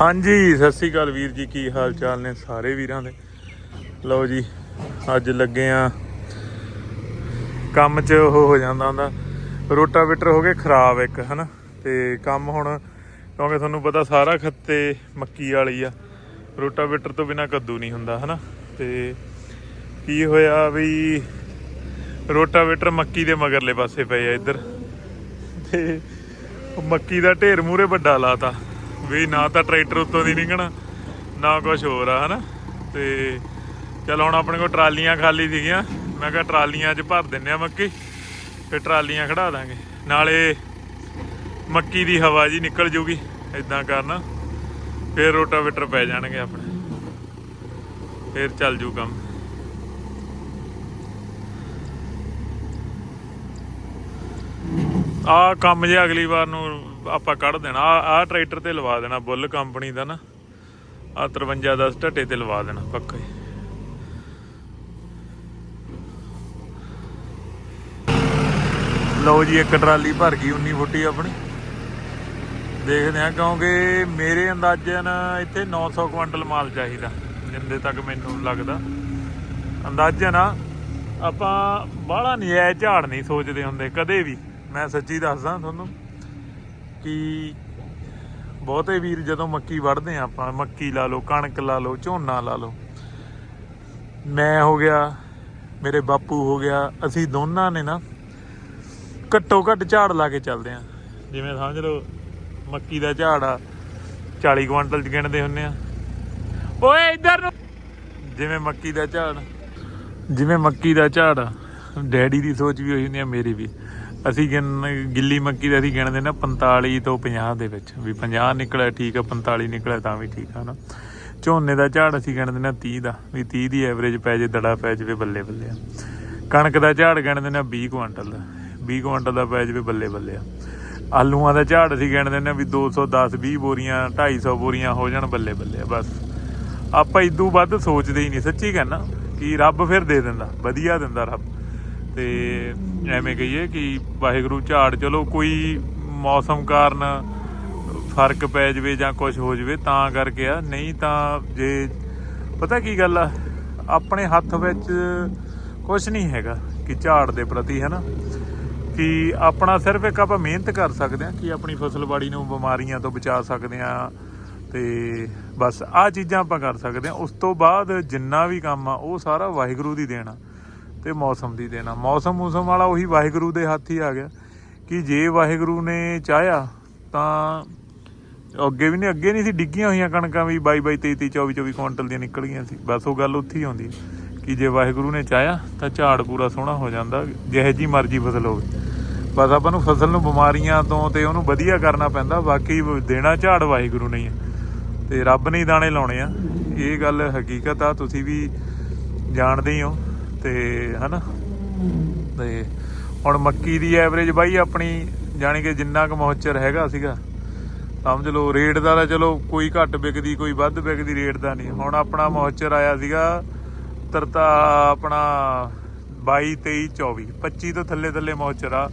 ਹਾਂਜੀ, ਸਤਿ ਸ੍ਰੀ ਅਕਾਲ ਵੀਰ ਜੀ, ਕੀ ਹਾਲ ਚਾਲ ਨੇ ਸਾਰੇ ਵੀਰਾਂ ਦੇ? ਲਓ ਜੀ, ਅੱਜ ਲੱਗੇ ਆ। ਕੰਮ 'ਚ ਉਹ ਹੋ ਜਾਂਦਾ ਹੁੰਦਾ, ਰੋਟਾਵੇਟਰ ਹੋ ਗਏ ਖਰਾਬ ਇੱਕ, ਹਨਾ? ਤੇ ਕੰਮ ਹੁਣ, ਕਿਉਂਕਿ ਤੁਹਾਨੂੰ ਪਤਾ ਸਾਰਾ ਖੱਤੇ ਮੱਕੀ ਵਾਲੀ ਆ, ਰੋਟਾਵੇਟਰ ਤੋਂ ਬਿਨਾ ਕੱਦੂ ਨਹੀਂ ਹੁੰਦਾ, ਹਨਾ? ਤੇ ਕੀ ਹੋਇਆ ਵੀ ਰੋਟਾਵੇਟਰ ਮੱਕੀ ਦੇ ਮਗਰਲੇ ਪਾਸੇ ਪਏ ਆ ਇੱਧਰ। ਤੇ ਮੱਕੀ ਦਾ ਢੇਰ ਮੂਰੇ ਵੱਡਾ ਲਾਤਾ। ਵੀ ਨਾ ਤਾਂ ਟਰੈਕਟਰ ਉੱਤੋਂ ਦੀ ਨਿਕਣਾ ਨਾ ਕੁਝ ਹੋਰ ਆ, ਹਨਾ? ਤੇ ਚਲ ਹੁਣ ਆਪਣੇ ਕੋਲ ਟਰਾਲੀਆਂ ਖਾਲੀ ਸੀਗੀਆਂ, ਮੈਂ ਕਿਹਾ ਟਰਾਲੀਆਂ 'ਚ ਭਰ ਦਿੰਨੇ ਆ ਮੱਕੀ ਫਿਰ ਟਰਾਲੀਆਂ ਖੜਾ ਦਾਂਗੇ। ਨਾਲੇ ਮੱਕੀ ਦੀ ਹਵਾ ਜੀ ਨਿਕਲ ਜੂਗੀ ਇਦਾਂ ਕਰਨਾ, ਫਿਰ ਰੋਟਾਵੇਟਰ ਪੈ ਜਾਣਗੇ ਆਪਣੇ। ਫਿਰ ਚੱਲ ਜੂ ਕੰਮ। ਆ ਕੰਮ ਜੇ ਅਗਲੀ ਵਾਰ ਨੂੰ ਆਪਾਂ ਕੱਢ ਦੇਣਾ। ਆ ਆ ਟਰੈਕਟਰ ਤੇ ਲਵਾ ਦੇਣਾ ਬੁੱਲ ਕੰਪਨੀ ਦਾ ਨਾ। ਆ 53 10 ਢੱਟੇ ਤੇ ਲਵਾ ਦੇਣਾ, ਪੱਕਾ ਹੀ। ਲਓ ਜੀ, ਇੱਕ ਟਰਾਲੀ ਭਰ ਗਈ 19 ਫੁੱਟੀ ਆਪਣੀ। ਦੇਖਦੇ ਆ ਕਿਉਂਕਿ ਮੇਰੇ ਅੰਦਾਜ਼ਨ ਇੱਥੇ 900 ਕੁਇੰਟਲ ਮਾਲ ਚਾਹੀਦਾ, ਜਿੰਦੇ ਤੱਕ ਮੈਨੂੰ ਲੱਗਦਾ। ਅੰਦਾਜ਼ਨ ਆ, ਆਪਾਂ ਬਾਹਲਾ ਨਜਾਇਜ਼ ਝਾੜ ਨਹੀਂ ਸੋਚਦੇ ਹੁੰਦੇ, ਕਦੇ ਵੀ। ਮੈਂ ਸੱਚੀ ਦੱਸਦਾ ਤੁਹਾਨੂੰ। ਕਿ ਬਹੁਤੇ ਵੀਰ ਜਦੋਂ ਮੱਕੀ ਵੜਦੇ ਆ ਆਪਾਂ ਮੱਕੀ ਲਾ ਲਓ ਕਣਕ ਲਾ ਲਓ ਝੋਨਾ ਲਾ ਲਓ। ਮੈਂ ਹੋ ਗਿਆ ਮੇਰੇ ਬਾਪੂ ਹੋ ਗਿਆ ਅਸੀਂ ਦੋਨਾਂ ਨੇ ਨਾ ਘੱਟੋ ਘੱਟ ਝਾੜ ਲਾ ਕੇ ਚੱਲਦੇ ਆ ਜਿਵੇਂ ਸਮਝ ਲਓ ਮੱਕੀ ਦਾ ਝਾੜ ਆ 40 ਕੁਇੰਟਲ ਚ ਗਿਣਦੇ ਹੁੰਨੇ ਆ ਓਏ ਇੱਧਰ ਨੂੰ! ਜਿਵੇਂ ਮੱਕੀ ਦਾ ਝਾੜ ਜਿਵੇਂ ਮੱਕੀ ਦਾ ਝਾੜ ਆ, ਡੈਡੀ ਦੀ ਸੋਚ ਵੀ ਹੋਈ ਹੁੰਦੀ ਆ ਮੇਰੀ ਵੀ। ਅਸੀਂ ਗਿਣ, ਗਿੱਲੀ ਮੱਕੀ ਦਾ ਅਸੀਂ ਗਿਣਦੇ ਨਾ 45 ਤੋਂ 50 ਦੇ ਵਿੱਚ। ਵੀ 50 ਨਿਕਲਿਆ ਠੀਕ ਆ 45 ਨਿਕਲਿਆ ਤਾਂ ਵੀ ਠੀਕ ਆ ਨਾ ਝੋਨੇ ਦਾ ਝਾੜ ਅਸੀਂ ਗਿਣਦੇ ਨਾ 30 ਦਾ। ਵੀ 30 ਦੀ ਐਵਰੇਜ ਪੈ ਜੇ, ਦੜਾ ਪੈ ਜਾਵੇ, ਬੱਲੇ ਬੱਲੇ ਆ। ਕਣਕ ਦਾ ਝਾੜ ਗਿਣਦੇ ਨਾ 20 ਕੁਇੰਟਲ ਦਾ। 20 ਕੁਇੰਟਲ ਦਾ ਪੈ ਜਾਵੇ, ਬੱਲੇ ਬੱਲੇ ਆਲੂਆਂ ਦਾ ਝਾੜ ਅਸੀਂ ਗਿਣਦੇ ਨੇ ਵੀ 210 20 ਬੋਰੀਆਂ 250 ਬੋਰੀਆਂ ਹੋ ਜਾਣ, ਬੱਲੇ ਬੱਲੇ ਆ, ਬਸ। ਆਪਾਂ ਇਦੋਂ ਵੱਧ ਸੋਚਦੇ ਹੀ ਨਹੀਂ, ਸੱਚੀ ਕਹਿਣਾ ਕਿ ਰੱਬ ਫਿਰ ਦੇ ਦਿੰਦਾ, ਵਧੀਆ ਦਿੰਦਾ ਰੱਬ। ਤੇ ਐਵੇਂ ਕਹੀਏ ਕਿ ਵਾਹਿਗੁਰੂ ਝਾੜ, ਚਲੋ ਕੋਈ ਮੌਸਮ ਕਾਰਨ ਫ਼ਰਕ ਪੈ ਜਵੇ ਜਾਂ ਕੁਝ ਹੋ ਜਵੇ, ਤਾਂ ਕਰਕੇ ਆ। ਨਹੀਂ ਤਾਂ ਜੇ, ਪਤਾ ਕੀ ਗੱਲ ਆ? ਆਪਣੇ ਹੱਥ ਵਿੱਚ ਕੁਝ ਨਹੀਂ ਹੈਗਾ ਕਿ ਝਾੜ ਦੇ ਪ੍ਰਤੀ ਹੈ ਨਾ ਕਿ ਆਪਣਾ ਸਿਰਫ ਇੱਕ ਆਪਾਂ ਮਿਹਨਤ ਕਰ ਸਕਦੇ ਹਾਂ ਕਿ ਆਪਣੀ ਫਸਲਬਾੜੀ ਨੂੰ ਬਿਮਾਰੀਆਂ ਤੋਂ ਬਚਾ ਸਕਦੇ ਹਾਂ ਤੇ ਬਸ ਆਹ ਚੀਜ਼ਾਂ ਆਪਾਂ ਕਰ ਸਕਦੇ ਹਾਂ ਉਸ ਤੋਂ ਬਾਅਦ ਜਿੰਨਾ ਵੀ ਕੰਮ ਆ, ਉਹ ਸਾਰਾ ਵਾਹਿਗੁਰੂ ਦੀ ਦੇਣਾ ਤੇ ਮੌਸਮ ਦੀ ਦੇਣਾ। ਮੌਸਮ ਮੌਸਮ ਵਾਲਾ ਉਹੀ ਵਾਹਿਗੁਰੂ ਦੇ ਹੱਥ ਹੀ ਆ ਗਿਆ ਕਿ ਜੇ ਵਾਹਿਗੁਰੂ ਨੇ ਚਾਹਿਆ ਤਾਂ ਅੱਗੇ ਵੀ ਨਹੀਂ, ਅੱਗੇ ਨਹੀਂ ਸੀ, ਡਿੱਗੀਆਂ ਹੋਈਆਂ ਕਣਕਾਂ ਵੀ 22 22 23 24 24 ਕੁਇੰਟਲ ਦੀਆਂ ਨਿਕਲ ਗਈਆਂ ਸੀ। ਬਸ ਉਹ ਗੱਲ ਉੱਥੇ ਹੀ ਆਉਂਦੀ ਕਿ ਜੇ ਵਾਹਿਗੁਰੂ ਨੇ ਚਾਹਿਆ ਤਾਂ ਝਾੜ ਪੂਰਾ ਸੋਹਣਾ ਹੋ ਜਾਂਦਾ, ਜਿਹੇ ਜੀ ਮਰਜ਼ੀ ਫਸਲ ਹੋਵੇ। ਬਸ ਆਪਾਂ ਨੂੰ ਫਸਲ ਨੂੰ ਬਿਮਾਰੀਆਂ ਤੋਂ ਤੇ ਉਹਨੂੰ ਵਧੀਆ ਕਰਨਾ ਪੈਂਦਾ, ਬਾਕੀ ਦੇਣਾ ਝਾੜ ਵਾਹਿਗੁਰੂ ਨਹੀਂ ਹੈ। ਤੇ ਰੱਬ ਨੇ ਦਾਣੇ ਲਾਉਣੇ ਆ। ਇਹ ਗੱਲ ਹਕੀਕਤ ਆ, ਤੁਸੀਂ ਵੀ ਜਾਣਦੇ ਹੀ ਹੋ। ਤੇ ਹਨਾ? ਤੇ ਹੁਣ ਮੱਕੀ ਦੀ ਐਵਰੇਜ ਬਾਈ ਆਪਣੀ, ਜਾਣੀ ਕਿ ਜਿੰਨਾ ਕੁ ਮੌਚਰ ਹੈਗਾ ਸੀਗਾ, ਸਮਝ ਲਓ, ਰੇਟ ਦਾ ਤਾਂ ਚਲੋ ਕੋਈ ਘੱਟ ਵਿਕਦੀ, ਕੋਈ ਵੱਧ ਵਿਕਦੀ ਰੇਟ ਦਾ ਨਹੀਂ। ਹੁਣ ਆਪਣਾ ਮੋਚਰ ਆਇਆ ਸੀਗਾ, ਤਰਤਾ ਆਪਣਾ 22 23 24 25 ਤੋਂ ਥੱਲੇ ਥੱਲੇ ਮੋਚਰ ਆ,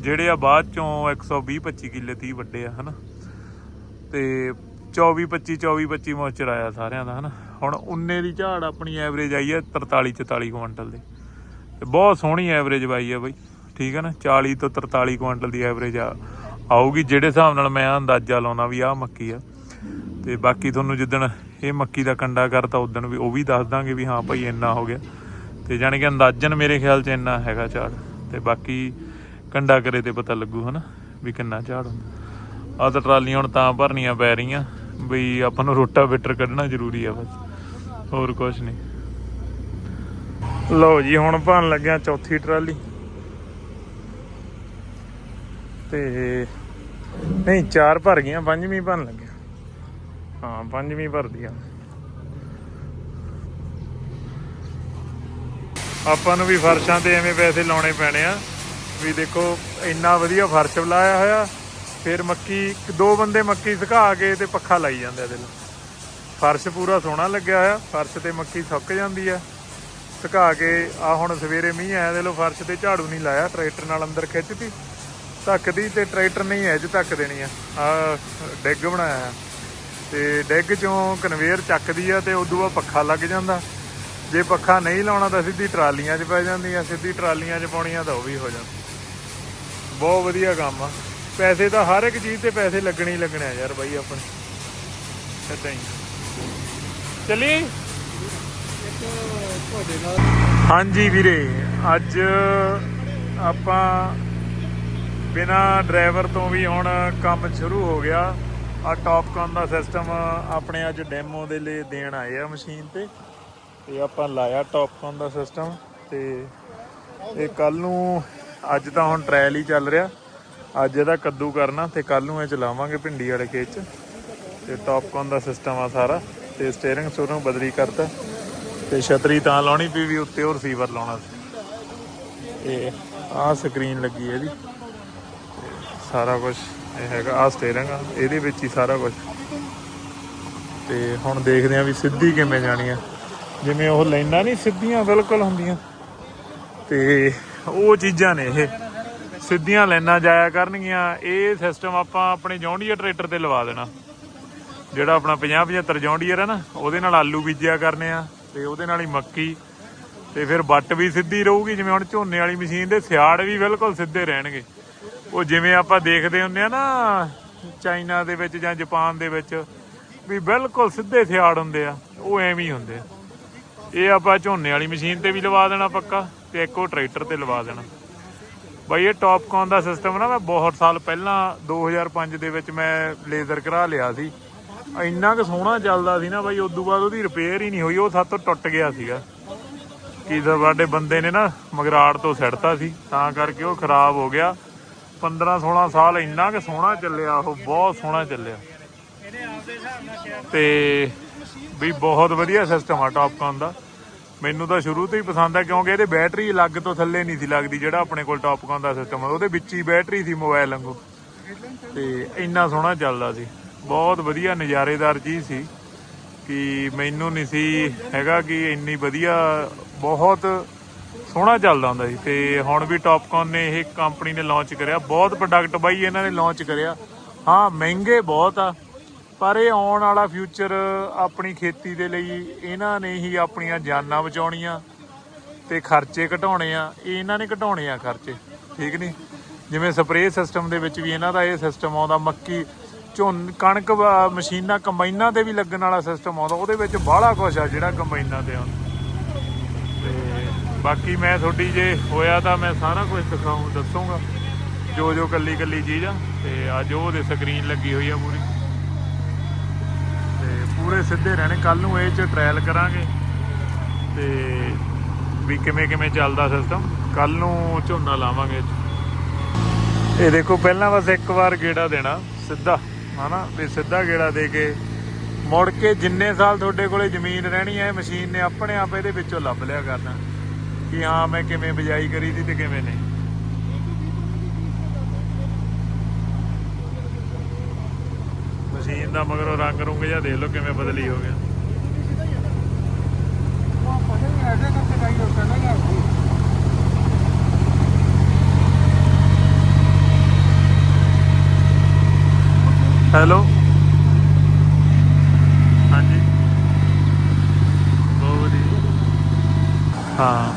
ਜਿਹੜੇ ਆ ਬਾਅਦ ਚੋਂ 120 25 ਕਿੱਲੇ 30 ਵੱਡੇ ਆ, ਹਨਾ? ਤੇ 24 25 24 25 ਮੋਚਰ ਆਇਆ ਸਾਰਿਆਂ ਦਾ, ਹਨਾ? ਹੁਣ 19 ਦੀ ਝਾੜ ਆਪਣੀ ਐਵਰੇਜ ਆਈ ਹੈ 43 44 ਕੁਇੰਟਲ ਦੀ। ਤੇ ਬਹੁਤ ਸੋਹਣੀ ਐਵਰੇਜ ਆਈ ਆ ਬਾਈ। ਠੀਕ ਹੈ ਨਾ? 40 ਤੋਂ 43 ਕੁਇੰਟਲ ਦੀ ਐਵਰੇਜ ਆ, ਆਊਗੀ। ਜਿਹੜੇ ਹਿਸਾਬ ਨਾਲ ਮੈਂ ਅੰਦਾਜ਼ਾ ਲਾਉਣਾ ਵੀ ਆਹ ਮੱਕੀ ਆ। ਤੇ ਬਾਕੀ ਤੁਹਾਨੂੰ ਜਿੱਦਣ ਇਹ ਮੱਕੀ ਦਾ ਕੰਡਾ ਕਰਤਾ, ਉਦੋਂ ਵੀ ਉਹ ਵੀ ਦੱਸ ਦਾਂਗੇ ਵੀ ਹਾਂ ਭਾਈ ਇੰਨਾ ਹੋ ਗਿਆ। ਤੇ ਜਾਣੀ ਕਿ ਅੰਦਾਜ਼ਨ ਮੇਰੇ ਖਿਆਲ 'ਚ ਇੰਨਾ ਹੈਗਾ ਝਾੜ। ਤੇ ਬਾਕੀ ਕੰਡਾ ਕਰੇ ਤੇ ਪਤਾ ਲੱਗੂ, ਹਨਾ, ਵੀ ਕਿੰਨਾ ਝਾੜ ਹੁੰਦਾ। ਆਹ ਤਾਂ ਟਰਾਲੀਆਂ ਹੁਣ ਤਾਂ ਭਰਨੀਆਂ ਪੈ ਰਹੀਆਂ। ਵੀ ਆਪਾਂ ਨੂੰ ਰੋਟਾ ਰੋਟਾਵੇਟਰ ਕੱਢਣਾ ਜ਼ਰੂਰੀ ਆ ਬਸ। ਹੋਰ ਕੁਝ ਨਹੀਂ ਲਓ ਜੀ, ਹੁਣ ਭਰਨ ਲੱਗਿਆ ਚੌਥੀ ਟਰਾਲੀ। ਤੇ ਨਹੀਂ, ਚਾਰ ਭਰ ਗਈਆਂ, ਪੰਜਵੀਂ ਭਰਨ ਲੱਗਿਆ ਹਾਂ, ਪੰਜਵੀਂ ਭਰਦੀ ਆ। ਆਪਾਂ ਨੂੰ ਵੀ ਫਰਸ਼ਾਂ ਤੇ ਐਵੇਂ ਪੈਸੇ ਲਾਉਣੇ ਪੈਣੇ ਆ। ਵੀ ਦੇਖੋ, ਇੰਨਾ ਵਧੀਆ ਫਰਸ਼ ਲਾਇਆ ਹੋਇਆ, ਫਿਰ ਮੱਕੀ, ਦੋ ਬੰਦੇ ਮੱਕੀ ਸੁਕਾ ਕੇ ਤੇ ਪੱਖਾ ਲਾਈ ਜਾਂਦੇ ਆ ਦਿਲ ਫਰਸ਼ ਪੂਰਾ ਸੋਹਣਾ ਲੱਗਿਆ ਹੋਇਆ, ਫਰਸ਼ ਤੇ ਮੱਕੀ ਸੁੱਕ ਜਾਂਦੀ ਆ। ਸੁਕਾ ਕੇ ਆ ਹੁਣ ਸਵੇਰੇ ਮੀਂਹ ਆਇਆ ਦੇ ਲੋ ਫਰਸ਼ ਤੇ ਝਾੜੂ ਨਹੀਂ ਲਾਇਆ, ਟਰੈਕਟਰ ਨਾਲ ਅੰਦਰ ਖਿੱਚਤੀ। ਧੱਕਦੀ ਤੇ ਟਰੈਕਟਰ ਨਹੀਂ ਐ ਜ ਧੱਕ ਦੇਣੀ ਆ। ਆ ਡਿੱਗ ਬਣਾਇਆ ਆ। ਤੇ ਡੈਗ ਚੋਂ ਕਨਵੇਅਰ ਚੱਕਦੀ ਆ ਤੇ ਉਦੋਂ ਬਾਅਦ ਪੱਖਾ ਲੱਗ ਜਾਂਦਾ। ਜੇ ਪੱਖਾ ਨਹੀਂ ਲਾਉਣਾ ਤਾਂ ਸਿੱਧੀ ਟਰਾਲੀਆਂ 'ਚ ਪੈ ਜਾਂਦੀ ਆ, ਸਿੱਧੀ ਟਰਾਲੀਆਂ 'ਚ ਪਾਉਣੀਆਂ ਤਾਂ ਉਹ ਵੀ ਹੋ ਜਾਂਦੀ। ਬਹੁਤ ਵਧੀਆ ਕੰਮ ਆ। ਪੈਸੇ ਤਾਂ ਹਰ ਇੱਕ ਚੀਜ਼ ਤੇ ਪੈਸੇ ਲੱਗਣੇ ਹੀ ਲੱਗਣੇ ਆ ਯਾਰ ਬਾਈ ਆਪਣੇ। ਏਦਾਂ ਹੀ। ਚੱਲੀ ਤੁਹਾਡੇ ਨਾਲ ਹਾਂਜੀ ਵੀਰੇ, ਅੱਜ ਆਪਾਂ ਬਿਨਾ ਡਰਾਈਵਰ ਤੋਂ ਵੀ ਹੁਣ ਕੰਮ ਸ਼ੁਰੂ ਹੋ ਗਿਆ। ਆ ਟੌਪਕਨ ਦਾ ਸਿਸਟਮ ਆਪਣੇ ਅੱਜ ਡੈਮੋ ਦੇ ਲਈ ਦੇਣ ਆਏ ਆ ਮਸ਼ੀਨ ਤੇ। ਤੇ ਆਪਾਂ ਲਾਇਆ ਟੌਪਕਨ ਦਾ ਸਿਸਟਮ ਤੇ ਇਹ ਕੱਲ ਨੂੰ ਅੱਜ ਤਾਂ ਹੁਣ ਟ੍ਰਾਇਲ ਹੀ ਚੱਲ ਰਿਹਾ। ਅੱਜ ਇਹਦਾ ਕੱਦੂ ਕਰਨਾ ਤੇ ਕੱਲ ਨੂੰ ਇਹ ਚਲਾਵਾਂਗੇ ਭਿੰਡੀ ਵਾਲੇ ਖੇਤ 'ਚ। ਤੇ ਟੌਪਕਨ ਦਾ ਸਿਸਟਮ ਆ ਸਾਰਾ। ਤੇ ਸਟੀਅਰਿੰਗ ਸਟੂਰਿੰਗ ਬਦਲੀ ਕਰਤਾ ਤੇ ਛਤਰੀ ਤਾਂ ਲਾਉਣੀ ਪਈ ਵੀ ਉੱਤੇ ਉਹ ਸੀਵਰ ਲਾਉਣਾ ਸੀ। ਤੇ ਆਹ ਸਕਰੀਨ ਲੱਗੀ ਹੈ ਇਹਦੀ ਸਾਰਾ ਕੁਝ ਇਹ ਹੈਗਾ, ਆਹ ਸਟੀਅਰਿੰਗ ਆ, ਇਹਦੇ ਵਿੱਚ ਹੀ ਸਾਰਾ ਕੁਝ ਤੇ ਹੁਣ ਦੇਖਦੇ ਆ ਵੀ ਸਿੱਧੀ ਕਿਵੇਂ ਜਾਣੀ ਆ। ਜਿਵੇਂ ਉਹ ਲਾਈਨਾਂ ਨਹੀਂ ਸਿੱਧੀਆਂ ਬਿਲਕੁਲ ਹੁੰਦੀਆਂ, ਤੇ ਉਹ ਚੀਜ਼ਾਂ ਨੇ ਇਹ। ਸਿੱਧੀਆਂ ਲਾਈਨਾਂ ਜਾਇਆ ਕਰਨਗੀਆਂ, ਇਹ ਸਿਸਟਮ ਆਪਾਂ ਆਪਣੇ ਜੌਂਡੀਆ ਟਰੈਕਟਰ ਤੇ ਲਵਾ ਦੇਣਾ। ਜਿਹੜਾ ਆਪਣਾ 50 75 ਜੌਂਡੀਅਰ ਹੈ ਨਾ, ਉਹਦੇ ਨਾਲ ਆਲੂ ਬੀਜਿਆ ਕਰਨੇ ਆ, ਤੇ ਉਹਦੇ ਨਾਲ ਹੀ ਮੱਕੀ, ਤੇ ਫਿਰ ਵੱਟ ਵੀ ਸਿੱਧੀ ਰਹੂਗੀ, ਜਿਵੇਂ ਹੁਣ ਝੋਨੇ ਵਾਲੀ ਮਸ਼ੀਨ ਦੇ ਸਿਆੜ ਵੀ ਬਿਲਕੁਲ ਸਿੱਧੇ ਰਹਿਣਗੇ। ਉਹ ਜਿਵੇਂ ਆਪਾਂ ਦੇਖਦੇ ਹੁੰਦੇ ਆ ਨਾ, ਚਾਈਨਾ ਦੇ ਵਿੱਚ ਜਾਂ ਜਾਪਾਨ ਦੇ ਵਿੱਚ, ਵੀ ਬਿਲਕੁਲ ਸਿੱਧੇ ਸਿਆੜ ਹੁੰਦੇ ਆ, ਉਹ ਐਵੇਂ ਹੀ ਹੁੰਦੇ ਆ। ਇਹ ਆਪਾਂ ਝੋਨੇ ਵਾਲੀ ਮਸ਼ੀਨ ਤੇ ਵੀ ਲਵਾ ਦੇਣਾ ਪੱਕਾ, ਤੇ ਇੱਕ ਉਹ ਟਰੈਕਟਰ ਤੇ ਲਵਾ ਦੇਣਾ। ਬਾਈ ਇਹ ਟੌਪਕੌਨ ਦਾ ਸਿਸਟਮ ਨਾ ਮੈਂ ਬਹੁਤ ਸਾਲ ਪਹਿਲਾਂ 2005 ਦੇ ਵਿੱਚ ਮੈਂ ਲੇਜ਼ਰ ਕਰਾ ਲਿਆ ਸੀ। ਇੰਨਾ ਕੁ ਸੋਹਣਾ ਚੱਲਦਾ ਸੀ ਨਾ ਬਾਈ ਤੋਂ ਬਾਅਦ ਉਹਦੀ ਰਿਪੇਅਰ ਹੀ ਨਹੀਂ ਹੋਈ, ਉਹ ਸਾਤੋਂ ਟੁੱਟ ਗਿਆ ਸੀਗਾ। ਕਿ ਸਾਡੇ ਬੰਦੇ ਨੇ ਨਾ ਮਗਰਾੜ ਤੋਂ ਸੜਤਾ ਸੀ, ਤਾਂ ਕਰਕੇ ਉਹ ਖਰਾਬ ਹੋ ਗਿਆ। 15 16 ਸਾਲ ਇੰਨਾ ਕੁ ਸੋਹਣਾ ਚੱਲਿਆ, ਉਹ ਬਹੁਤ ਸੋਹਣਾ ਚੱਲਿਆ। ਇਹਨੇ ਆਪਦੇ ਤੇ ਵੀ ਬਹੁਤ ਵਧੀਆ ਸਿਸਟਮ ਆ ਟੌਪਕੌਨ ਦਾ। ਮੈਨੂੰ ਤਾਂ ਸ਼ੁਰੂ ਤੋਂ ਹੀ ਪਸੰਦ ਆ, ਕਿਉਂਕਿ ਇਹਦੇ ਬੈਟਰੀ ਅਲੱਗ ਤੋਂ ਥੱਲੇ ਨਹੀਂ ਸੀ ਲੱਗਦੀ, ਜਿਹੜਾ ਆਪਣੇ ਕੋਲ ਟੌਪਕੌਨ ਦਾ ਸਿਸਟਮ ਉਹਦੇ ਵਿੱਚ ਹੀ ਬੈਟਰੀ ਸੀ ਮੋਬਾਈਲ ਵਾਂਗੂ। ਤੇ ਇੰਨਾ ਸੋਹਣਾ ਚੱਲਦਾ ਸੀ। ਬਹੁਤ ਵਧੀਆ ਨਜ਼ਾਰੇਦਾਰ ਚੀਜ਼ ਸੀ ਕਿ ਮੈਨੂੰ ਨਹੀਂ ਸੀ ਹੈਗਾ ਕਿ ਇੰਨੀ ਵਧੀਆ, ਬਹੁਤ ਸੋਹਣਾ ਚੱਲਦਾ ਹੁੰਦਾ ਸੀ। ਤੇ ਹੁਣ ਵੀ ਟੌਪਕੌਨ ਨੇ ਇਹ ਕੰਪਨੀ ਨੇ ਲਾਂਚ ਕਰਿਆ। ਬਹੁਤ ਪ੍ਰੋਡਕਟ ਬਾਈ ਇਹਨਾਂ ਨੇ ਲਾਂਚ ਕਰਿਆ। ਹਾਂ, ਮਹਿੰਗੇ ਬਹੁਤ ਆ। ਪਰ ਇਹ ਆਉਣ ਵਾਲਾ ਫਿਊਚਰ ਆਪਣੀ ਖੇਤੀ ਦੇ ਲਈ ਇਹਨਾਂ ਨੇ ਹੀ ਆਪਣੀਆਂ ਜਾਨਾਂ ਬਚਾਉਣੀਆਂ ਤੇ ਖਰਚੇ ਘਟਾਉਣੇ ਆ। ਇਹ ਇਹਨਾਂ ਨੇ ਘਟਾਉਣੇ ਆ ਖਰਚੇ, ਠੀਕ ਨਹੀਂ ਜਿਵੇਂ ਸਪਰੇਅ ਸਿਸਟਮ ਦੇ ਵਿੱਚ ਵੀ ਇਹਨਾਂ ਦਾ ਇਹ ਸਿਸਟਮ ਆਉਂਦਾ, ਮੱਕੀ ਝੋਨ ਕਣਕ ਵਾ- ਮਸ਼ੀਨਾਂ, ਕੰਬਾਈਨਾਂ ਤੇ ਵੀ ਲੱਗਣ ਵਾਲਾ ਸਿਸਟਮ ਆਉਂਦਾ, ਉਹਦੇ ਵਿੱਚ ਬਾਹਲਾ ਕੁਛ ਆ ਜਿਹੜਾ ਕੰਬਾਈਨਾਂ ਤੇ ਆਉਂਦਾ। ਤੇ ਬਾਕੀ ਮੈਂ ਤੁਹਾਡੀ ਜੇ ਹੋਇਆ ਤਾਂ ਮੈਂ ਸਾਰਾ ਕੁਝ ਦਿਖਾਉਂ ਦੱਸੂਗਾ। ਜੋ ਜੋ ਕੱਲੀ ਕੱਲੀ ਚੀਜ਼ ਆ, ਤੇ ਅੱਜ ਉਹਦੇ ਸਕਰੀਨ ਲੱਗੀ ਹੋਈ ਆ ਪੂਰੀ। ਤੇ ਪੂਰੇ ਸਿੱਧੇ ਰਹਿਣੇ ਕੱਲ ਨੂੰ ਇਹ ਚ ਟ੍ਰਾਇਲ ਕਰਾਂਗੇ। ਤੇ ਵੀ ਕਿਵੇਂ ਕਿਵੇਂ ਚੱਲਦਾ ਸਿਸਟਮ ਕੱਲ ਨੂੰ ਝੋਨਾ ਲਾਵਾਂਗੇ। ਇਹ 'ਚ। ਇਹ ਦੇਖੋ, ਪਹਿਲਾਂ ਬਸ ਇੱਕ ਵਾਰ ਗੇੜਾ ਦੇਣਾ, ਸਿੱਧਾ। ਹਨਾ, ਵੀ ਸਿੱਧਾ ਗੇੜਾ ਦੇ ਕੇ ਮੁੜ ਕੇ ਜਿੰਨੇ ਸਾਲ ਤੁਹਾਡੇ ਕੋਲੇ ਜ਼ਮੀਨ ਰਹਿਣੀ ਹੈ ਮਸ਼ੀਨ ਨੇ ਆਪਣੇ ਆਪ ਇਹਦੇ ਵਿੱਚੋਂ ਲੱਭ ਲਿਆ ਕਰਨਾ ਕਿ ਹਾਂ, ਮੈਂ ਕਿਵੇਂ ਬਿਜਾਈ ਕਰੀ ਦੀ ਤੇ ਕਿਵੇਂ ਨਹੀਂ। ਮਸ਼ੀਨ ਦਾ ਮਗਰੋਂ ਰੰਗ ਰੁੰਗ ਜਿਹਾ ਦੇਖ ਲਓ ਕਿਵੇਂ ਬਦਲੀ ਹੋ ਗਿਆ। ਉਹ ਪਤਾ ਨਹੀਂ ਐਸੇ ਕਰਕੇ ਗਾਈ ਹੋ ਕਹਿੰਦਾ ਨਾ ਹੈਲੋ। ਹਾਂਜੀ। ਬਹੁਤ ਵਧੀਆ। ਹਾਂ।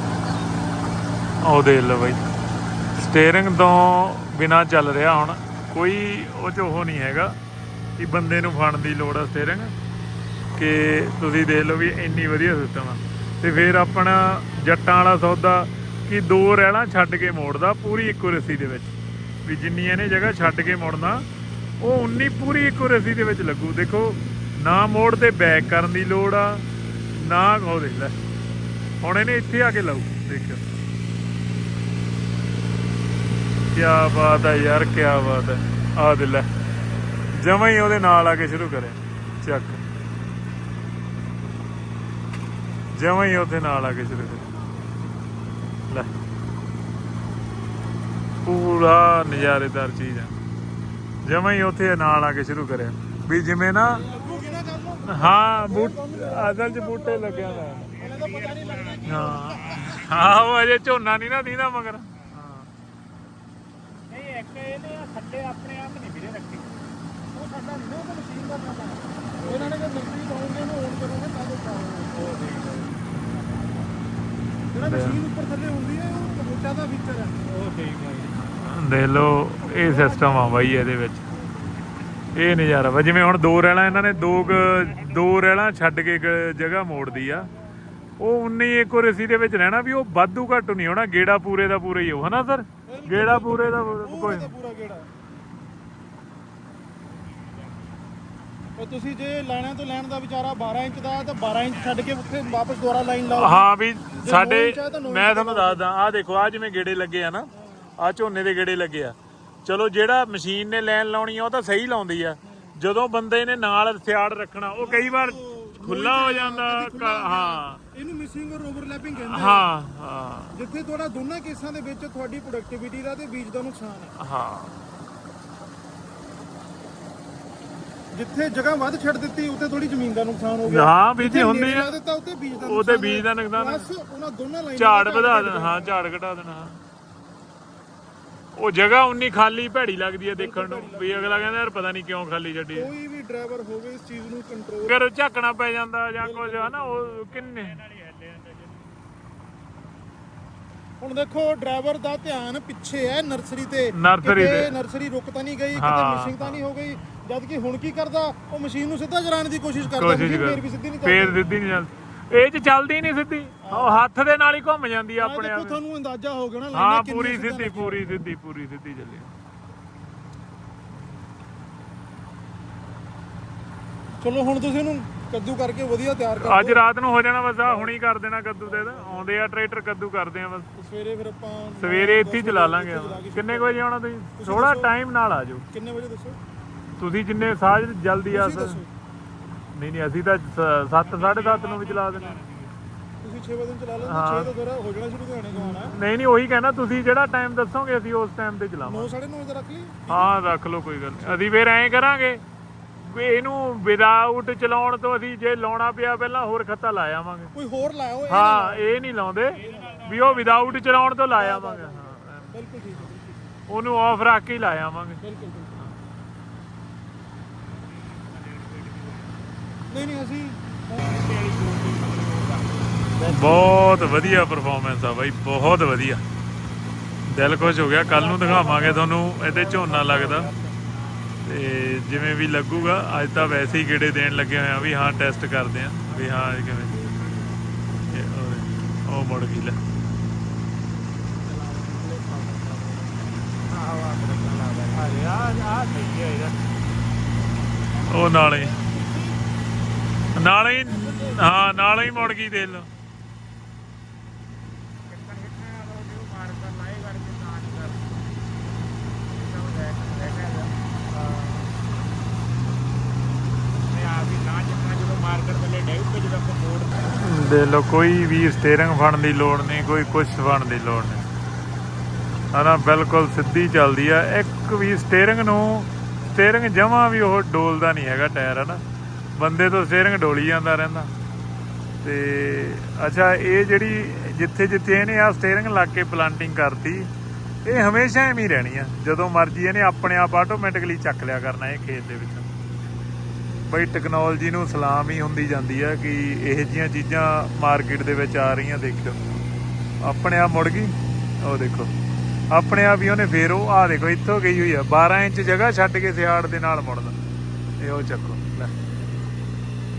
ਉਹ ਦੇ ਲਓ ਬਾਈ। ਸਟੀਅਰਿੰਗ ਤੋਂ ਬਿਨਾ ਚੱਲ ਰਿਹਾ ਹੁਣ। ਕੋਈ ਉਹ ਚ ਉਹ ਨਹੀਂ ਹੈਗਾ ਕਿ ਬੰਦੇ ਨੂੰ ਫੜਨ ਦੀ ਲੋੜ ਆ ਸਟੀਅਰਿੰਗ ਕਿ ਤੁਸੀਂ ਦੇਖ ਲਓ ਵੀ ਇੰਨੀ ਵਧੀਆ ਸਿਸਟਮ ਆ। ਤੇ ਫਿਰ ਆਪਣਾ ਜੱਟਾਂ ਵਾਲਾ ਸੌਦਾ ਕਿ ਦੋ ਰਹਿਣਾ ਛੱਡ ਕੇ ਮੋੜਦਾ ਪੂਰੀ ਇੱਕੋ ਰੱਸੀ ਦੇ ਵਿੱਚ। ਵੀ ਜਿੰਨੀ ਇਹਨੇ ਜਗ੍ਹਾ ਛੱਡ ਕੇ ਮੁੜਨਾ ਉਹ ਉਨੀ ਪੂਰੀ ਇੱਕੋ ਰੱਸੀ ਦੇ ਵਿੱਚ ਲੱਗੂ। ਦੇਖੋ, ਨਾ ਮੋੜ ਤੇ ਬੈਕ ਕਰਨ ਦੀ ਲੋੜ ਆ, ਨਾ ਉਹ ਦੇਖ ਲੈ। ਹੁਣ ਇਹਨੇ ਇੱਥੇ ਆ ਕੇ ਲਾਊ, ਦੇਖਿਓ। ਕੀ ਬਾਤ ਹੈ ਯਾਰ ਕੀ ਬਾਤ ਹੈ ਆ ਦੇ ਲੈ। ਜਮਾਂ ਹੀ ਉਹਦੇ ਨਾਲ ਆ ਕੇ ਸ਼ੁਰੂ ਕਰਿਆ। ਚੱਕ। ਜਮਾ ਹੀ ਉਹਦੇ ਨਾਲ ਆ ਕੇ ਸ਼ੁਰੂ ਕਰਿਆ। ਲੈ। ਪੂਰਾ ਨਜ਼ਾਰੇਦਾਰ ਚੀਜ਼ ਆ। ਜਮਾਂ ਹੀ ਉੱਥੇ ਨਾਲ ਆ ਕੇ ਸ਼ੁਰੂ ਕਰਿਆ। ਵੀ ਜਿਵੇਂ ਨਾ ਹਾਂ ਬੂਟ ਅਸਲ ਚ ਬੂਟੇ ਲੱਗਿਆ ਹੋਇਆ। ਹਾਂ ਹਾਂ ਉਹ ਅਜੇ ਝੋਨਾ ਨਹੀਂ ਨਾ ਦੀਦਾ ਮਗਰ। ਨਹੀਂ ਇੱਕ ਇਹਨੇ ਥੱਲੇ ਆਪਣੇ ਆਪ ਨਹੀਂ ਵੀਰੇ ਰੱਖੀ। ਉਹ ਸਾਡਾ ਨਹੀਂ ਉਹ ਮਸ਼ੀਨ ਦਾ ਕੰਮ ਹੈ ਕਰੋਗੇ ਉਹਨੂੰ ਔਨ ਕਰੋਗੇ ਤਾਂ ਉਹ ਉਹ ਜਿਹੜਾ ਮਸ਼ੀਨ ਉੱਪਰ ਥੱਲੇ ਹੁੰਦੀ ਹੈ ਉਹ ਕੰਪਿਊਟਰ ਦਾ ਫੀਚਰ ਹੈ। ਉਹ ਠੀਕ ਹੈ ਦੇਖ ਲਓ ਇਹ ਸਿਸਟਮ ਆ ਬਾਈ ਇਹਦੇ ਵਿੱਚ। ਇਹ ਨਜ਼ਾਰਾ ਵਾ ਜਿਵੇਂ ਹੁਣ ਦੋ ਰੈਲਾਂ ਇਹਨਾਂ ਨੇ ਦੋ ਦੋ ਰੈਲਾਂ ਛੱਡ ਕੇ ਇੱਕ ਜਗ੍ਹਾ ਮੋੜਦੀ ਆ। ਉਹ ਉਨੀ ਐਕੂਰੇਸੀ ਦੇ ਵਿੱਚ ਰਹਿਣਾ ਵੀ ਉਹ ਵਾਧੂ ਘੱਟ ਨਹੀਂ ਹੋਣਾ ਗੇੜਾ ਪੂਰੇ ਦਾ ਪੂਰਾ ਹੀ ਹੋ ਹਨਾ ਸਰ? ਗੇੜਾ ਪੂਰੇ ਦਾ ਕੋਈ ਤਾਂ ਪੂਰਾ ਗੇੜਾ। ਉਹ ਤੁਸੀਂ ਜੇ ਲੈਣਾ ਤੋਂ ਲੈਣ ਦਾ ਵਿਚਾਰਾ 12 ਇੰਚ ਦਾ ਤਾਂ 12 ਇੰਚ ਛੱਡ ਕੇ ਉੱਥੇ ਵਾਪਸ ਦੁਬਾਰਾ ਲਾਈਨ ਲਾਓ। ਹਾਂ ਵੀ ਸਾਡੇ ਆ ਮੈਂ ਤੁਹਾਨੂੰ ਦੱਸਦਾ ਆਹ ਦੇਖੋ ਆਹ ਜਿਵੇਂ ਗੇੜੇ ਲੱਗੇ ਆ ਨਾ ਆਹ ਝੋਨੇ ਦੇ ਗੇੜੇ ਲੱਗੇ ਆ। ਚਲੋ ਜਿਹੜਾ ਮਸ਼ੀਨ ਨੇ ਲਾਈਨ ਲਾਉਣੀ ਆ ਉਹ ਤਾਂ ਸਹੀ ਲਾਉਂਦੀ ਆ। ਜਦੋਂ ਬੰਦੇ ਨੇ ਨਾਲ ਸਿਆੜ ਰੱਖਣਾ ਉਹ ਕਈ ਵਾਰ ਖੁੱਲਾ ਹੋ ਜਾਂਦਾ ਹਾਂ। ਇਹਨੂੰ ਮਿਸਿੰਗ ਔਰ ਓਵਰਲੈਪਿੰਗ ਕਹਿੰਦੇ ਆ। ਹਾਂ ਹਾਂ। ਜਿੱਥੇ ਤੁਹਾਡਾ ਦੋਨਾਂ ਕੇਸਾਂ ਦੇ ਵਿੱਚ ਤੁਹਾਡੀ ਪ੍ਰੋਡਕਟਿਵਿਟੀ ਦਾ ਤੇ ਬੀਜ ਦਾ ਨੁਕਸਾਨ ਹੈ। ਹਾਂ। ਜਿੱਥੇ ਜਗ੍ਹਾ ਵੱਧ ਛੱਡ ਦਿੱਤੀ ਉੱਥੇ ਥੋੜੀ ਜ਼ਮੀਨ ਦਾ ਨੁਕਸਾਨ ਹੋ ਗਿਆ। ਹਾਂ ਵੀ ਜਿੱਥੇ ਹੁੰਦੀ ਆ। ਬੀਜ ਦਾ ਉਹਦੇ ਬੀਜ ਦਾ ਨੁਕਸਾਨ ਬਸ ਉਹਨਾਂ ਦੋਨਾਂ ਲਾਈਨਾਂ ਝਾੜ ਵਧਾ ਦੇਣਾ ਹਾਂ ਝਾੜ ਘਟਾ ਦੇਣਾ ਹਾਂ। ਉਹ ਜਗ੍ਹਾ ਉਨੀ ਖਾਲੀ ਭੈੜੀ ਲੱਗਦੀ ਹੈ ਦੇਖਣ ਨੂੰ ਵੀ ਅਗਲਾ ਕਹਿੰਦਾ ਯਾਰ ਪਤਾ ਨਹੀਂ ਕਿਉਂ ਖਾਲੀ ਛੱਡੀ ਹੈ। ਕੋਈ ਵੀ ਡਰਾਈਵਰ ਹੋਵੇ ਇਸ ਚੀਜ਼ ਨੂੰ ਕੰਟਰੋਲ ਅਗਰ ਝਾਕਣਾ ਪੈ ਜਾਂਦਾ ਜਾਂ ਕੁਝ ਹਨਾ ਉਹ ਕਿੰਨੇ ਹੁਣ ਦੇਖੋ ਡਰਾਈਵਰ ਦਾ ਧਿਆਨ ਪਿੱਛੇ ਹੈ ਨਰਸਰੀ ਤੇ ਨਰਸਰੀ ਕਿਤੇ ਤੇ। ਨਰਸਰੀ ਰੁਕ ਤਾਂ ਨਹੀਂ ਗਈ ਕਿਤੇ ਹਾਂ। ਮਿਸਿੰਗ ਤਾਂ ਨਹੀਂ ਹੋ ਗਈ ਜਦ ਕਿ ਹੁਣ ਕੀ ਕਰਦਾ ਉਹ ਮਸ਼ੀਨ ਨੂੰ ਸਿੱਧਾ ਚਲਾਉਣ ਦੀ ਕੋਸ਼ਿਸ਼ ਕਰਦਾ ਕੋਸ਼ਿਸ਼ ਮਸ਼ੀਨ ਕਰ ਫੇਰ ਵੀ ਸਿੱਧੀ ਨਹੀਂ ਫੇਰ ਚੱਲਦੀ ਸਿੱਧੀ ਨਹੀਂ ਚੱਲਦੀ ਇਹ ਚ ਚੱਲਦੀ ਨਹੀਂ ਸਿੱਧੀ। ਉਹ ਹੱਥ ਦੇ ਨਾਲ ਹੀ ਘੁੰਮ ਜਾਂਦੀ ਆ ਆਪਣੇ ਆਪ। ਤੁਹਾਨੂੰ ਅੰਦਾਜ਼ਾ ਹੋ ਗਿਆ ਨਾ ਹਾਂ ਪੂਰੀ ਸਿੱਧੀ ਪੂਰੀ ਸਿੱਧੀ ਪੂਰੀ ਸਿੱਧੀ ਚੱਲੀ। ਚਲੋ ਹੁਣ ਤੁਸੀਂ ਇਹਨੂੰ ਕੱਦੂ ਕਰਕੇ ਵਧੀਆ ਤਿਆਰ ਕਰ ਅੱਜ ਰਾਤ ਨੂੰ ਹੋ ਜਾਣਾ ਬਸ ਆ ਹੁਣੀ ਕਰ ਦੇਣਾ ਕੱਦੂ ਦੇ ਤਾਂ। ਆਉਂਦੇ ਆ ਟਰੈਕਟਰ ਕੱਦੂ ਕਰਦੇ ਆ ਬਸ। ਸਵੇਰੇ ਫਿਰ ਆਪਾਂ ਸਵੇਰੇ ਇੱਥੇ ਚਲਾ ਲਾਂਗੇ ਕਿੰਨੇ ਕੁ ਵਜੇ ਆਉਣਾ ਤੁਸੀਂ? ਥੋੜਾ ਟਾਈਮ ਨਾਲ ਆ ਜਾਓ। ਕਿੰਨੇ ਵਜੇ ਦੱਸੋ? ਤੁਸੀਂ ਜਿੰਨੇ ਸਾਜ ਜਲਦੀ ਆ ਸਕ ਨਹੀਂ ਨਹੀਂ ਅਸੀਂ ਤਾਂ 7 7:30 ਨੂੰ ਵੀ ਚਲਾ ਦਿੰਦੇ। ਤੁਸੀਂ 6 ਵਜੇ ਚਲਾ ਲੈਂਦੇ 6 ਤੋਂ ਥੋੜਾ ਹੋ ਜਾਣਾ ਸ਼ੁਰੂ ਹੋਣੇ ਗਾਣਾ ਨਹੀਂ ਨਹੀਂ ਉਹੀ ਕਹਿਣਾ ਤੁਸੀਂ ਜਿਹੜਾ ਟਾਈਮ ਦੱਸੋਗੇ ਅਸੀਂ ਉਸ ਟਾਈਮ ਤੇ ਚਲਾਵਾਂਗੇ। 9 9:30 ਵਜੇ ਰੱਖ ਲਈ? ਹਾਂ ਰੱਖ ਲਓ ਕੋਈ ਗੱਲ ਨਹੀਂ। ਅਸੀਂ ਫੇਰ ਐਂ ਕਰਾਂਗੇ ਵੀ ਇਹਨੂੰ ਵਿਦਆਊਟ ਚਲਾਉਣ ਤੋਂ ਅਸੀਂ ਜੇ ਲਾਉਣਾ ਪਿਆ ਪਹਿਲਾਂ ਹੋਰ ਖੱਤਾ ਲਾ ਆਵਾਂਗੇ। ਕੋਈ ਹੋਰ ਲਾਓ ਹਾਂ ਇਹ ਨਹੀਂ ਲਾਉਂਦੇ ਵੀ ਉਹ ਵਿਦਆਊਟ ਚਲਾਉਣ ਤੋਂ ਲਾ ਆਵਾਂਗੇ। ਹਾਂ ਬਿਲਕੁਲ ਠੀਕ ਉਹਨੂੰ ਆਫ ਰੱਖ ਕੇ ਲਾ ਆਵਾਂਗੇ। ਬਿਲਕੁਲ। ਨਹੀਂ ਨਹੀਂ ਅਸੀਂ ਬਹੁਤ ਵਧੀਆ ਪਰਫਾਰਮੈਂਸ ਆ ਬਾਈ ਬਹੁਤ ਵਧੀਆ ਦਿਲ ਖੁਸ਼ ਹੋ ਗਿਆ ਕੱਲ ਨੂੰ ਦਿਖਾਵਾਂਗੇ ਤੁਹਾਨੂੰ ਇਹਦੇ ਝੋਨਾ ਲੱਗਦਾ ਤੇ ਜਿਵੇਂ ਵੀ ਲੱਗੂਗਾ ਅੱਜ ਤਾਂ ਵੈਸੇ ਹੀ ਗੇੜੇ ਦੇਣ ਲੱਗੇ ਹੋਏ ਆ ਵੀ ਹਾਂ ਟੈਸਟ ਕਰਦੇ ਆ ਵੀ ਹਾਂ ਇਹ ਕਿਵੇਂ ਉਹ ਮੁੜ ਗਈ ਲੈ ਉਹ ਨਾਲੇ ਨਾਲੇ ਹੀ ਹਾਂ, ਨਾਲੇ ਹੀ ਮੁੜ ਗਈ ਦੇਖ ਲਓ ਦੇ ਲੋ ਕੋਈ ਵੀ ਸਟੀਅਰਿੰਗ ਫੜਨ ਦੀ ਲੋੜ ਨਹੀਂ, ਕੋਈ ਕੁਝ ਫੜਨ ਦੀ ਲੋੜ ਨਹੀਂ। ਹਨਾ ਬਿਲਕੁਲ ਸਿੱਧੀ ਚੱਲਦੀ ਆ। ਇੱਕ ਵੀ ਸਟੀਅਰਿੰਗ ਨੂੰ ਸਟੀਅਰਿੰਗ ਜਮਾ ਵੀ ਉਹ ਡੋਲਦਾ ਨਹੀਂ ਹੈਗਾ ਟਾਇਰ ਹਨਾ ਬੰਦੇ ਤੋਂ ਸਟੀਅਰਿੰਗ ਡੋਲੀ ਜਾਂਦਾ ਰਹਿੰਦਾ। ਤੇ ਅੱਛਾ, ਇਹ ਜਿਹੜੀ ਜਿੱਥੇ ਜਿੱਥੇ ਇਹਨੇ ਆ ਸਟੀਅਰਿੰਗ ਲਾ ਕੇ ਪਲਾਂਟਿੰਗ ਕਰਤੀ, ਇਹ ਹਮੇਸ਼ਾ ਐਵੇਂ ਹੀ ਰਹਿਣੀ ਆ। ਜਦੋਂ ਮਰਜ਼ੀ ਇਹਨੇ ਆਪਣੇ ਆਪ ਆਟੋਮੈਟਿਕਲੀ ਚੱਕ ਲਿਆ ਕਰਨਾ ਇਹ ਖੇਤ ਦੇ ਵਿੱਚ। ਬਈ ਟੈਕਨੋਲੋਜੀ ਨੂੰ ਸਲਾਮ ਹੀ ਹੁੰਦੀ ਜਾਂਦੀ ਆ ਕਿ ਇਹ ਜੀਆਂ ਚੀਜ਼ਾਂ ਮਾਰਕੀਟ ਦੇ ਵਿੱਚ ਆ ਰਹੀਆਂ, ਦੇਖਿਓ। ਆਪਣੇ ਆਪ ਮੁੜ ਗਈ, ਉਹ ਦੇਖੋ। ਆਪਣੇ ਆਪ ਹੀ ਉਹਨੇ ਫੇਰ ਉਹ ਆ ਦੇਖੋ, ਇੱਥੋਂ ਗਈ ਹੋਈ ਆ 12 ਇੰਚ ਜਗ੍ਹਾ ਛੱਡ ਕੇ ਸਿਆੜ ਦੇ ਨਾਲ ਮੁੜਦਾ ਇਹ ਉਹ ਚੱਕੋ।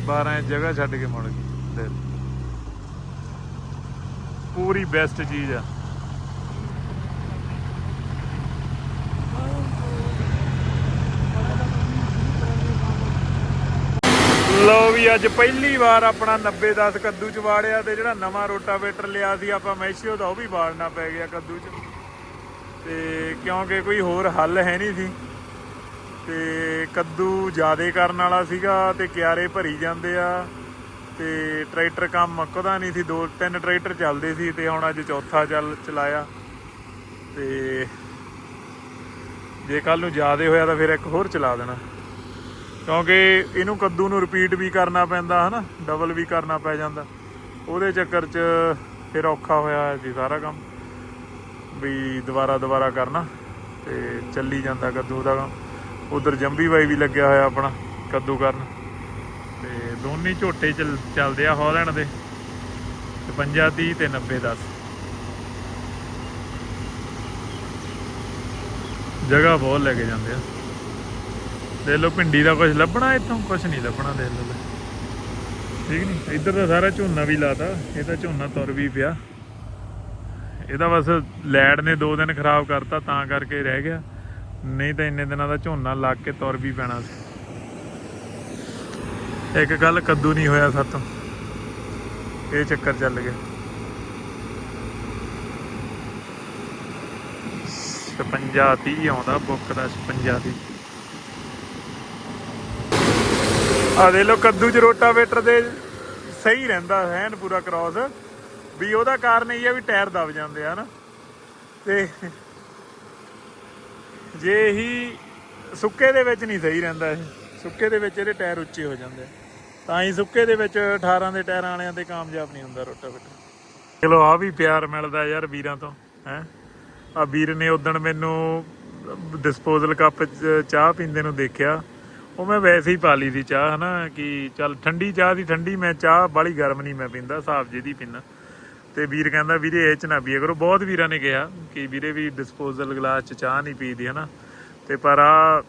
12 ਜਗ੍ਹਾ ਛੱਡ ਕੇ ਮੁੜ ਗਈ ਲਓ। ਪੂਰੀ ਬੈਸਟ ਚੀਜ਼ ਆ ਲੋ ਵੀ ਅੱਜ ਪਹਿਲੀ ਵਾਰ ਆਪਣਾ 90 10 ਕੱਦੂ ਚ ਵਾੜਿਆ ਤੇ ਜਿਹੜਾ ਨਵਾਂ ਰੋਟਾਵੇਟਰ ਲਿਆ ਸੀ ਆਪਾਂ ਮੈਸ਼ੀਓ ਦਾ, ਉਹ ਵੀ ਵਾੜਨਾ ਪੈ ਗਿਆ ਕੱਦੂ ਚ ਤੇ ਕਿਉਂਕਿ ਕੋਈ ਹੋਰ ਹੱਲ ਹੈ ਨਹੀਂ ਸੀ ਤੇ ਕੱਦੂ ਜ਼ਿਆਦੇ ਕਰਨ ਵਾਲਾ ਸੀਗਾ ਤੇ ਕਿਆਰੇ ਭਰੀ ਜਾਂਦੇ ਆ ਤੇ ਟਰੈਕਟਰ ਕੰਮ ਮੁੱਕਦਾ ਨਹੀਂ ਸੀ, ਦੋ ਤਿੰਨ ਟਰੈਕਟਰ ਚੱਲਦੇ ਸੀ ਤੇ ਹੁਣ ਅੱਜ ਚੌਥਾ ਚੱਲ ਚਲਾਇਆ ਤੇ ਜੇ ਕੱਲ ਨੂੰ ਜ਼ਿਆਦੇ ਹੋਇਆ ਤਾਂ ਫਿਰ ਇੱਕ ਹੋਰ ਚਲਾ ਦੇਣਾ। ਕਿਉਂਕਿ ਇਹਨੂੰ ਕੱਦੂ ਨੂੰ ਰਿਪੀਟ ਵੀ ਕਰਨਾ ਪੈਂਦਾ ਹਨਾ ਡਬਲ ਵੀ ਕਰਨਾ ਪੈ ਜਾਂਦਾ। ਉਹਦੇ ਚੱਕਰ 'ਚ ਫਿਰ ਔਖਾ ਹੋਇਆ ਸੀ ਸਾਰਾ ਕੰਮ, ਵੀ ਦੁਬਾਰਾ ਦੁਬਾਰਾ ਕਰਨਾ ਤੇ ਚੱਲੀ ਜਾਂਦਾ ਕੱਦੂ ਦਾ ਕੰਮ। ਉਧਰ ਜੰਬੀ ਬਾਈ ਵੀ ਲੱਗਿਆ ਹੋਇਆ ਆਪਣਾ ਕੱਦੂ ਕਰਨ ਤੇ ਦੋਨੇ ਝੋਟੇ ਚੱਲਦੇ ਆ ਹਾਲੈਂਡ ਦੇ। 55 30 ਤੇ 90 10 ਜਗ੍ਹਾ ਬਹੁਤ ਲੈ ਕੇ ਜਾਂਦੇ ਆ। ਦੇਖ ਲਓ, ਭਿੰਡੀ ਦਾ ਕੁਝ ਲੱਭਣਾ ਇੱਥੋਂ ਕੁਝ ਨਹੀਂ ਲੱਭਣਾ ਦੇਖ ਲਓ। ਠੀਕ ਨਹੀਂ ਇੱਧਰ ਤਾਂ ਸਾਰਾ ਝੋਨਾ ਵੀ ਲਾਤਾ, ਇਹ ਤਾਂ ਝੋਨਾ ਤੁਰ ਵੀ ਪਿਆ। ਇਹਦਾ ਬਸ ਲੈਡ ਨੇ 2 ਦਿਨ ਖਰਾਬ ਕਰਤਾ, ਤਾਂ ਕਰਕੇ ਰਹਿ ਗਿਆ। ਨਹੀਂ ਤਾਂ ਇੰਨੇ ਦਿਨਾਂ ਦਾ ਝੋਨਾ ਲੱਗ ਕੇ ਤੁਰ ਵੀ ਪੈਣਾ ਸੀ। ਇੱਕ ਗੱਲ ਕੱਦੂ ਨਹੀਂ ਹੋਇਆ ਸਾਤੋਂ ਇਹ ਚੱਕਰ ਚੱਲ ਗਿਆ। 56 30 ਆਉਂਦਾ, ਬੁੱਕ ਦਾ 56 30 ਆ ਦੇ ਲੋ ਕੱਦੂ ਚ ਰੋਟਾਵੇਟਰ ਦੇ ਸਹੀ ਰਹਿੰਦਾ ਐਨ ਪੂਰਾ ਕ੍ਰਾਸ ਵੀ ਉਹਦਾ ਕਾਰਨ ਇਹ ਆ ਵੀ ਟਾਇਰ ਦਬ ਜਾਂਦੇ ਆ ਨਾ ਤੇ ਜੇ ਇਹੀ ਸੁੱਕੇ ਦੇ ਵਿੱਚ ਨਹੀਂ ਸਹੀ ਰਹਿੰਦਾ ਇਹ। ਸੁੱਕੇ ਦੇ ਵਿੱਚ ਇਹਦੇ ਟਾਇਰ ਉੱਚੇ ਹੋ ਜਾਂਦੇ ਤਾਂ ਹੀ ਸੁੱਕੇ ਦੇ ਵਿੱਚ 18 ਦੇ ਟਾਇਰਾਂ ਵਾਲਿਆਂ ਤੇ ਕਾਮਯਾਬ ਨਹੀਂ ਹੁੰਦਾ ਰੋਟਾਵੇਟਰ। ਚਲੋ ਆ ਵੀ ਪਿਆਰ ਮਿਲਦਾ ਯਾਰ ਵੀਰਾਂ ਤੋਂ, ਹੈ? ਆ ਵੀਰ ਨੇ ਉਦਣ ਮੈਨੂੰ ਡਿਸਪੋਜ਼ਲ ਕੱਪ ਚਾਹ ਪੀਂਦੇ ਨੂੰ ਦੇਖਿਆ। ਉਹ ਮੈਂ ਵੈਸੇ ਹੀ ਪਾ ਲਈ ਸੀ ਚਾਹ, ਹਨਾ, ਕਿ ਚੱਲ ਠੰਡੀ ਚਾਹ ਦੀ ਠੰਡੀ ਮੈਂ ਚਾਹ ਬਾਲੀ ਗਰਮ ਨਹੀਂ ਮੈਂ ਪੀਂਦਾ ਹਿਸਾਬ ਜਿਹਦੀ ਪੀਂਦਾ। ਤੇ ਵੀਰ ਕਹਿੰਦਾ, ਵੀਰੇ, ਇਹ ਚ ਨਾ ਪੀਆ ਕਰੋ। ਬਹੁਤ ਵੀਰਾਂ ਨੇ ਕਿਹਾ ਕਿ ਵੀਰੇ ਵੀ ਡਿਸਪੋਜ਼ਲ ਗਲਾਸ ਚ ਚਾਹ ਨਹੀਂ ਪੀਦੀ, ਹਨਾ? ਤੇ ਪਰ ਆ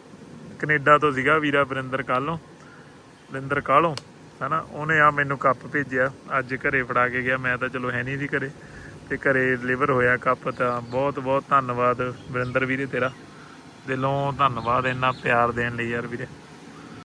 ਕੈਨੇਡਾ ਤੋਂ ਸੀਗਾ ਵੀਰਾ ਵਰਿੰਦਰ ਕਾਲੋਂ ਵਰਿੰਦਰ ਕਾਲੋਂ ਹਨਾ? ਉਹਨੇ ਆ ਮੈਨੂੰ ਕੱਪ ਭੇਜਿਆ। ਅੱਜ ਘਰੇ ਫੜਾ ਕੇ ਗਿਆ। ਮੈਂ ਤਾਂ ਚਲੋ ਹੈ ਨਹੀਂ ਸੀ ਘਰੇ। ਤੇ ਘਰੇ ਡਿਲੀਵਰ ਹੋਇਆ ਕੱਪ ਤਾਂ ਬਹੁਤ ਬਹੁਤ ਧੰਨਵਾਦ ਵਰਿੰਦਰ ਵੀਰੇ ਤੇਰਾ। ਦਿਲੋਂ ਧੰਨਵਾਦ ਇੰਨਾ ਪਿਆਰ ਦੇਣ ਲਈ ਯਾਰ ਵੀਰੇ।